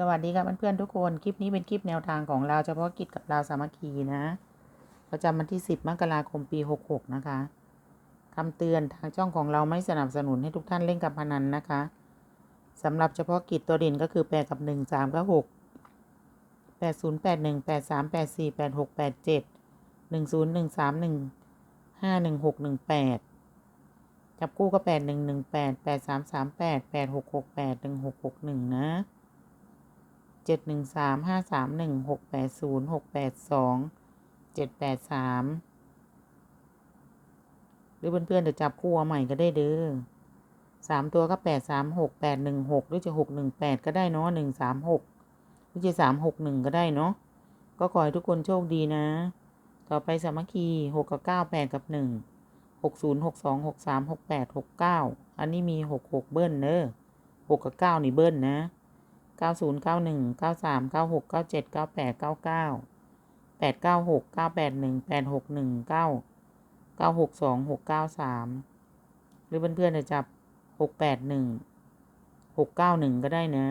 สวัสดีครับเพื่อนๆทุกคน คลิปนี้เป็นคลิปแนวทางของเราเฉพาะกิจกับเราสามัคคีนะ ประจำวันที่ 10 มกราคมปี 66 นะคะคำเตือนทางช่องของเราไม่สนับสนุนให้ทุกท่านเล่นกับพนันนะคะสำหรับเฉพาะกิจตัวเด่นก็คือ 8 กับ 1 3 กับ 6 8 0 8 1 8 3 8 4 8 6 8 7 1 0 1 3 1 5 1 6 1 8 จับคู่ก็ 8 1 1 8 8 3 3 8 8 6 6 8 1 6 6 1 นะ เจ็ดหนึ่งสามห้าสามหนึ่งหกแปดศูนย์หกแปดสองเจ็ดแปดสามหรือเพื่อนๆจะจับคู่เอาใหม่ก็ได้เด้อสามตัวก็แปดสามหกแปดหนึ่งหกหรือจะหกหนึ่งแปดก็ได้เนาะหนึ่งสามหกหรือจะสามหกหนึ่งก็ได้เนาะก็ขอให้ทุกคนโชคดีนะ ต่อไปสามัคคีหกกับเก้าแปดกับหนึ่งหกศูนย์หกสองหกสามหกแปดหกเก้าอันนี้มีหกหกเบิ้ลเนอะหกกับเก้านี่เบิ้ลนะ เก้าศูนย์เก้าหนึ่งเก้าสามเก้าหกเก้าเจ็ดเก้าแปดเก้าเก้าแปดเก้าหกเก้าแปดหนึ่งแปดหกหนึ่งเก้าเก้าหกสองหกเก้าสามหรือเพื่อนๆจะจับหกแปดหนึ่งหกเก้าหนึ่งก็ได้นะ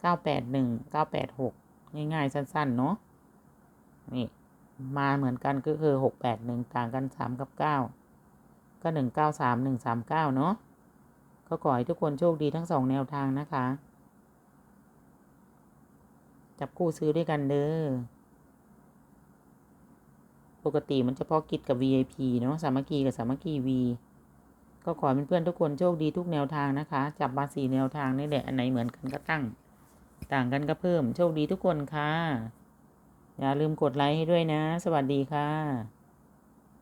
เก้าแปดหนึ่งเก้าแปดหกง่ายๆ สั้นๆ เนาะนี่ มาเหมือนกันก็คือหกแปดหนึ่งต่างกันสามกับเก้าก็หนึ่งเก้าสามหนึ่งสามเก้าเนาะก็ขอให้ทุกคนโชคดีทั้งสองแนวทางนะคะ จับคู่ซื้อด้วยกันเด้อ ปกติมันเฉพาะกิจกับ VIP เนาะสามัคคีกับสามัคคี V ก็ขอเป็นเพื่อนๆทุกคนโชคดีทุกแนวทางนะคะ จับมาสี่แนวทางนี่แหละอันไหนเหมือนกันก็ตั้ง ต่างกันก็เพิ่มโชคดีทุกคนค่ะ อย่าลืมกดไลค์ให้ด้วยนะ สวัสดีค่ะ